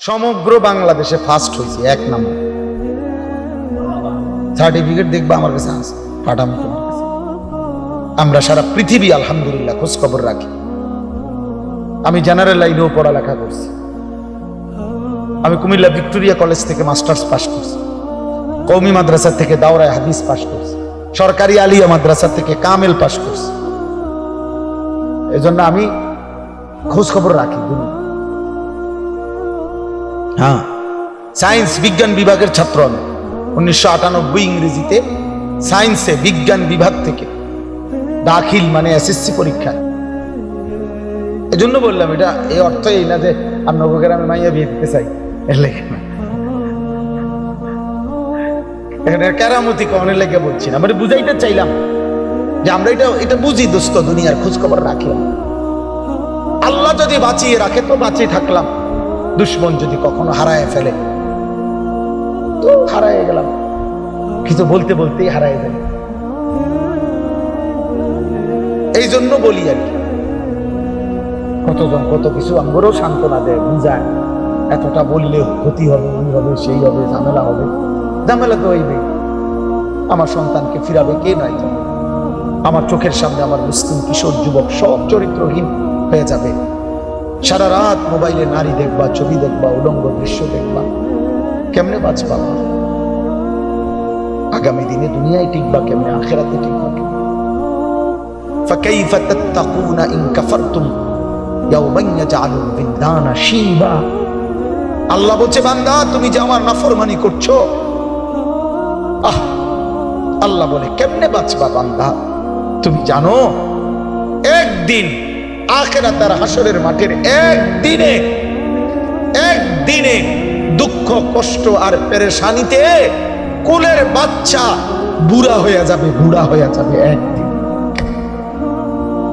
সমগ্র বাংলাদেশে ফার্স্ট হয়েছে, এক নম্বর। সার্টিফিকেট দেখবা আমার কাছে আছে, পাঠাম। আমরা সারা পৃথিবী আলহামদুলিল্লাহ খোঁজ খবর রাখি। আমি জেনারেল লাইনেও পড়ালেখা করছি। আমি কুমিল্লা ভিক্টোরিয়া কলেজ থেকে মাস্টার্স পাস করছি। কৌমি মাদ্রাসা থেকে দাওরায় হাদিস পাস করছি। সরকারি আলিয়া মাদ্রাসা থেকে কামেল পাস করছি। এজন্য আমি খোঁজ খবর রাখি দুনিয়া হ্যাঁ। সায়েন্স বিজ্ঞান বিভাগের ছাত্র আমি। উনিশশো আটানব্বই ইংরেজিতে সায়েন্সে বিজ্ঞান বিভাগ থেকে দাখিল মানে এসএসসি পরীক্ষায় এজন্য বললাম, এটা এই অর্থ এই না যে আপনার গ্রামে মাইয়া বিয়ে দিতে চাই। এর লেগে এখানে কেরামতি কমনের লেগে বলছি না। মানে বুঝাইতে চাইলাম যে আমরা এটা এটা বুঝি দোস্ত দুনিয়ার খোঁজ খবর রাখলাম। আল্লাহ যদি বাঁচিয়ে রাখে, তো বাঁচিয়ে থাকলাম। দুশ্মন যদি কখনো হারায় ফেলে, তো হারায় গেলাম। কিছু বলতে বলতেই হারায় গেল এই জন্য বলি আর কি। কতজন কত কিছু আমরাও সান্ত্বনা দেয়, বুঝায়। এতটা বললে ক্ষতি হবে এই হবে, সেই হবে, ঝামেলা হবে। ঝামেলা তো হইবে আমার সন্তানকে ফিরাবে কে তো আমার চোখের সামনে আমার মুসলিম, কিশোর, যুবক, সব চরিত্রহীন হয়ে যাবে। সারা রাত মোবাইলে নারী দেখবা ছবি দেখবা উলঙ্গ দৃশ্য দেখবা কেমনে বাঁচবা মা? আগামী দিনে দুনিয়ায় টিকবা কেমনে আখেরাতে টিকবা কেমনে فكيف تتقون إن كفرتم يوما يجعل الولدان شيبا আল্লাহ বলছে বান্দা তুমি যে আমার নাফরমানি করছো আহ আল্লাহ বলে কেমনে বাঁচবা বান্দা তুমি জানো একদিন আখেরাতার হাসরের মাঠের একদিনে একদিনে দুঃখ, কষ্ট আর পেরেশানিতে কুলের বাচ্চা বুড়া হয়ে যাবে, বুড়া হয়ে যাবে একদিন।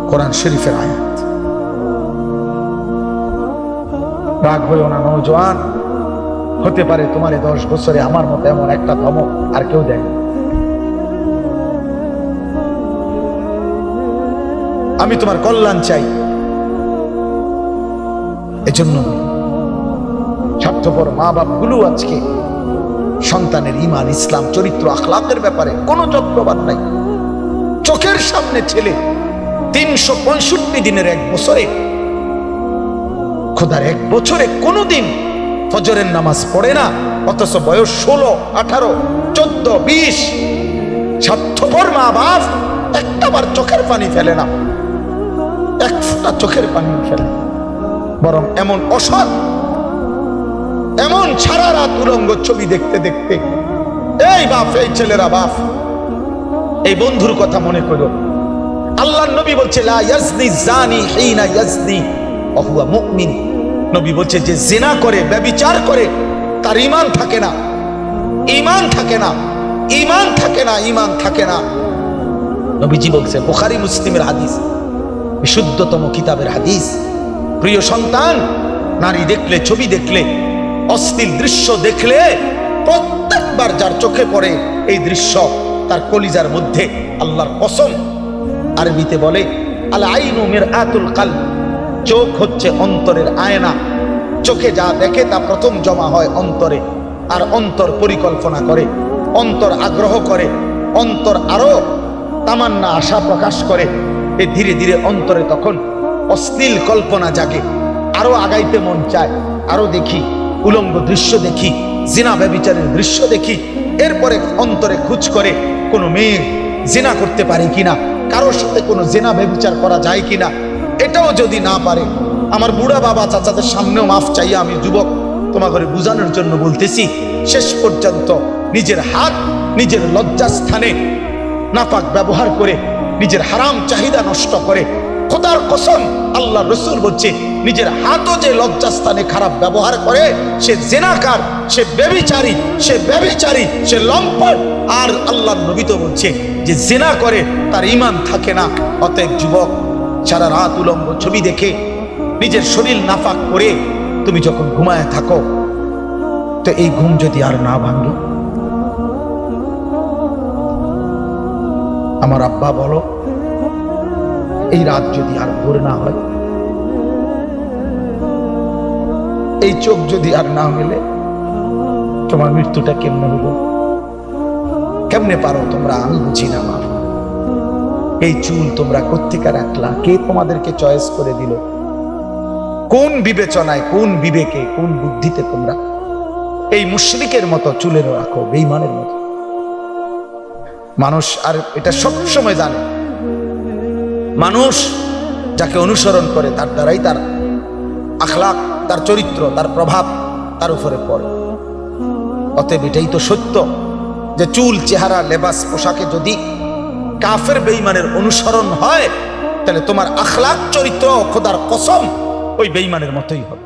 কোরআন শরীফের আয়াত। রাগ হইও না নৌজওয়ান, হতে পারে তোমার দশ বছরে আমার মতো এমন একটা ধমক আর কেউ দেয় আমি তোমার কল্যাণ চাই। এজন্য স্বার্থপর মা বাপগুলো আজকে সন্তানের ইমান ইসলাম, চরিত্র, আখলাকের ব্যাপারে কোনো চক্রবাদ নাই। চোখের সামনে ছেলে তিনশো পঁয়ষট্টি দিনের এক বছরে, খোদার এক বছরে কোনোদিন ফজরের নামাজ পড়ে না, অথচ বয়স ষোলো, আঠারো, চোদ্দ, বিশ। স্বার্থপর মা বাপ একটাবার চোখের পানি ফেলে না। এক চোখের পানি ফেলে না। বরং এমন অসৎ, এমন সারা রাত উলঙ্গ ছবি দেখতে দেখতে, এই বাপ, এই ছেলেরা বাপ, এই বন্ধুর কথা মনে করো। আল্লাহ নবী বলছে নবী বলছে যে, জিনা করে ব্যভিচার করে, তার ঈমান থাকে না, ঈমান থাকে না, ঈমান থাকে না, ঈমান থাকে না। নবীজি বলছে, বুখারী, মুসলিমের হাদিস, বিশুদ্ধতম কিতাবের হাদিস। প্রিয় সন্তান, নারী দেখলে, ছবি দেখলে, অস্থির দৃশ্য দেখলে প্রত্যেকবার যার চোখে পড়ে এই দৃশ্য তার কলিজার মধ্যে আল্লাহর কসম। আরবিতে বলে, আল আতুল কাল চোখ হচ্ছে অন্তরের আয়না। চোখে যা দেখে তা প্রথম জমা হয় অন্তরে। আর অন্তর পরিকল্পনা করে, অন্তর আগ্রহ করে, অন্তর আরও তামান্না আশা প্রকাশ করে। এ ধীরে ধীরে অন্তরে তখন অশ্লীল কল্পনা জাগে। আরও আগাইতে মন চায়, আরও দেখি। উলঙ্গ দৃশ্য দেখি, জিনা ব্যবিচারের দৃশ্য দেখি। এরপরে অন্তরে খুঁজ করে কোনো মেয়ে জেনা করতে পারে কিনা, কারোর সাথে কোনো জেনা ব্যবিচার করা যায় কিনা। এটাও যদি না পারে, আমার বুড়া বাবা চাচাদের সামনেও মাফ চাইয়া আমি যুবক তোমাকে বুঝানোর জন্য বলতেছি, শেষ পর্যন্ত নিজের হাত, নিজের লজ্জাস্থানে নাপাক ব্যবহার করে, নিজের হারাম চাহিদা নষ্ট করে খোদার কসম আল্লাহ রসুল বলছে, নিজের হাতও যে লজ্জাস্থানে খারাপ ব্যবহার করে, সে জেনাকার, সে ব্যবিচারী সে ব্যবিচারী সে লম্পট। আর আল্লাহ নবী তো বলছে যে জেনা করে, তার ইমান থাকে না। অতএব যুবক, সারা রাত উলঙ্গ ছবি দেখে, নিজের শরীর নাফাক করে, তুমি যখন ঘুমায় থাকো, তো এই ঘুম যদি আর না ভাঙে? আমার আব্বা বলো এই রাত যদি আর ভোর না হয়, এই চোখ যদি আর না মেলে, তোমার মৃত্যুটা কেমনে হলো? কেমনে পারো তোমরা? আমি বুঝি না, মা। এই চুল তোমরা কোত্থেকে রাখলা? কে তোমাদেরকে চয়েস করে দিল? কোন বিবেচনায়, কোন বিবেকে, কোন বুদ্ধিতে তোমরা? এই মুশরিকের মতো চুলের রাখো বেইমানের মতো। মানুষ আর এটা সব সময় জানে। মানুষ যাকে অনুসরণ করে, তার দ্বারাই তার আখলাক তার চরিত্র, তার প্রভাব তার উপরে পড়ে। অতএব এটাই তো সত্য যে চুল, চেহারা, লেবাস, পোশাকে যদি কাফের বেইমানের অনুসরণ হয়, তাহলে তোমার আখলাক চরিত্র খোদার কসম ওই বেইমানের মতোই হবে।